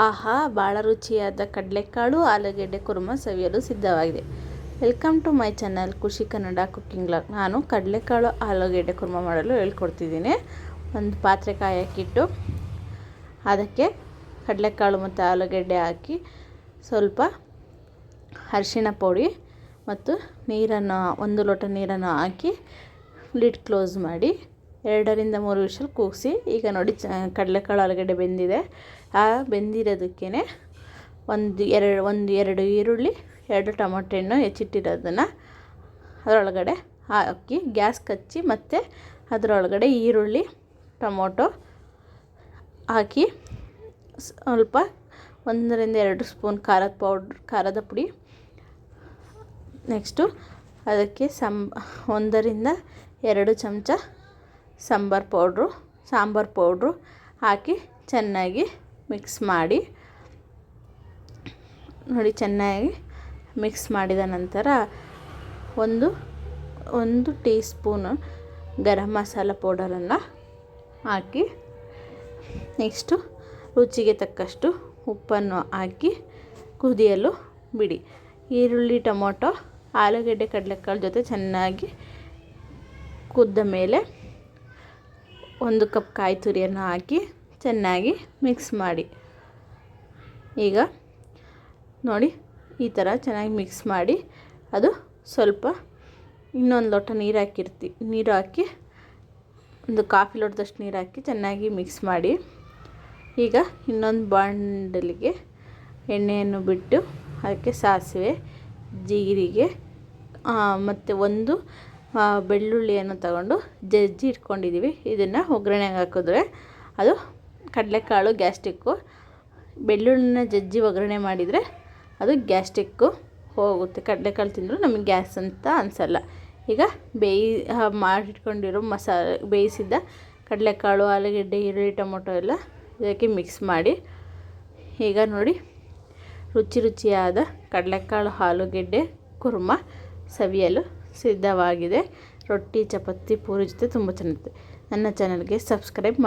ಆಹಾ ಭಾಳ ರುಚಿಯಾದ ಕಡಲೆಕಾಳು, ಆಲೂಗೆಡ್ಡೆ, ಕುರ್ಮ ಸವಿಯಲು ಸಿದ್ಧವಾಗಿದೆ. ವೆಲ್ಕಮ್ ಟು ಮೈ ಚಾನಲ್ ಖುಷಿ ಕನ್ನಡ ಕುಕ್ಕಿಂಗ್ ಲಾಗ್. ನಾನು ಕಡಲೆಕಾಳು, ಆಲೂಗೆಡ್ಡೆ, ಕುರ್ಮ ಮಾಡಲು ಹೇಳ್ಕೊಡ್ತಿದ್ದೀನಿ. ಒಂದು ಪಾತ್ರೆ ಕಾಯಕ್ಕಿಟ್ಟು ಅದಕ್ಕೆ ಕಡಲೆಕಾಳು ಮತ್ತು ಆಲೂಗೆಡ್ಡೆ ಹಾಕಿ ಸ್ವಲ್ಪ ಅರಿಶಿಣ ಪುಡಿ ಮತ್ತು ನೀರನ್ನು, ಒಂದು ಲೋಟ ನೀರನ್ನು ಹಾಕಿ ಲಿಡ್ ಕ್ಲೋಸ್ ಮಾಡಿ ಎರಡರಿಂದ ಮೂರು ವಿಷಲ್ ಕೂಗಿಸಿ, ಈಗ ನೋಡಿ ಚ, ಕಡಲೆಕಾಳು ಆಲೂಗಡ್ಡೆ ಬೆಂದಿದೆ. ಆ ಬೆಂದಿರೋದಕ್ಕೇ ಒಂದು ಎರಡು ಒಂದು ಎರಡು ಈರುಳ್ಳಿ, ಎರಡು ಟೊಮೊಟೊ ಹಣ್ಣು ಹೆಚ್ಚಿಟ್ಟಿರೋದನ್ನು ಅದರೊಳಗಡೆ ಹಾಕಿ, ಗ್ಯಾಸ್ ಕಚ್ಚಿ ಮತ್ತು ಅದರೊಳಗಡೆ ಈರುಳ್ಳಿ, ಟೊಮೊಟೊ ಹಾಕಿ ಸ್ವಲ್ಪ ಒಂದರಿಂದ ಎರಡು ಸ್ಪೂನ್ ಖಾರದ ಪೌಡ್ರ್, ಖಾರದ ಪುಡಿ. ನೆಕ್ಸ್ಟು ಅದಕ್ಕೆ ಸಂ, ಒಂದರಿಂದ ಎರಡು ಚಮಚ ಸಾಂಬಾರು ಪೌಡ್ರು ಸಾಂಬಾರು ಪೌಡ್ರು ಹಾಕಿ ಚೆನ್ನಾಗಿ ಮಿಕ್ಸ್ ಮಾಡಿ, ನೋಡಿ ಚೆನ್ನಾಗಿ ಮಿಕ್ಸ್ ಮಾಡಿದ ನಂತರ ಒಂದು ಒಂದು ಟೀ ಸ್ಪೂನು ಗರಂ ಮಸಾಲ ಪೌಡರನ್ನು ಹಾಕಿ, ನೆಕ್ಸ್ಟು ರುಚಿಗೆ ತಕ್ಕಷ್ಟು ಉಪ್ಪನ್ನು ಹಾಕಿ ಕುದಿಯಲು ಬಿಡಿ. ಈರುಳ್ಳಿ, ಟೊಮೊಟೊ, ಆಲೂಗಡ್ಡೆ, ಕಡಲೆಕಾಳು ಜೊತೆ ಚೆನ್ನಾಗಿ ಕುದ್ದ ಮೇಲೆ ಒಂದು ಕಪ್ ಕಾಯಿ ತುರಿಯನ್ನು ಹಾಕಿ ಚೆನ್ನಾಗಿ ಮಿಕ್ಸ್ ಮಾಡಿ. ಈಗ ನೋಡಿ, ಈ ಥರ ಚೆನ್ನಾಗಿ ಮಿಕ್ಸ್ ಮಾಡಿ ಅದು ಸ್ವಲ್ಪ ಇನ್ನೊಂದು ಲೋಟ ನೀರು ಹಾಕಿರ್ತಿ, ನೀರು ಹಾಕಿ ಒಂದು ಕಾಫಿ ಲೋಟದಷ್ಟು ನೀರು ಹಾಕಿ ಚೆನ್ನಾಗಿ ಮಿಕ್ಸ್ ಮಾಡಿ. ಈಗ ಇನ್ನೊಂದು ಬಾಂಡಲಿಗೆ ಎಣ್ಣೆಯನ್ನು ಬಿಟ್ಟು ಅದಕ್ಕೆ ಸಾಸಿವೆ, ಜೀರಿಗೆ ಮತ್ತು ಒಂದು ಬೆಳ್ಳುಳ್ಳಿಯನ್ನು ತಗೊಂಡು ಜಜ್ಜಿ ಇಟ್ಕೊಂಡಿದ್ದೀವಿ. ಇದನ್ನು ಒಗ್ಗರಣೆಗೆ ಹಾಕಿದ್ರೆ ಅದು ಕಡಲೆಕಾಳು, ಗ್ಯಾಸ್ಟಿಕ್ಕು. ಬೆಳ್ಳುಳ್ಳಿನ ಜಜ್ಜಿ ಒಗ್ಗರಣೆ ಮಾಡಿದರೆ ಅದು ಗ್ಯಾಸ್ಟಿಕ್ಕು ಹೋಗುತ್ತೆ. ಕಡಲೆಕಾಳು ತಿಂದರೂ ನಮಗೆ ಗ್ಯಾಸ್ ಅಂತ ಅನಿಸಲ್ಲ. ಈಗ ಬೇಯಿ ಮಾಡಿಟ್ಕೊಂಡಿರೋ ಮಸಾಲೆ, ಬೇಯಿಸಿದ್ದ ಕಡಲೆಕಾಳು, ಆಲೂಗಡ್ಡೆ, ಈರುಳ್ಳಿ, ಟೊಮೊಟೊ ಎಲ್ಲ ಇದಕ್ಕೆ ಮಿಕ್ಸ್ ಮಾಡಿ, ಈಗ ನೋಡಿ, ರುಚಿ ರುಚಿಯಾದ ಕಡಲೆಕಾಳು, ಆಲೂಗೆಡ್ಡೆ, ಕುರ್ಮ, ಸವಿಯಲು ಸಿದ್ಧವಾಗಿದೆ. ರೊಟ್ಟಿ ಚಪಾತಿ ಪೂರಿ ಜೊತೆ ತುಂಬ ಚೆನ್ನಾಗಿರುತ್ತೆ. ನನ್ನ ಚಾನಲ್ಗೆ ಸಬ್ಸ್ಕ್ರೈಬ್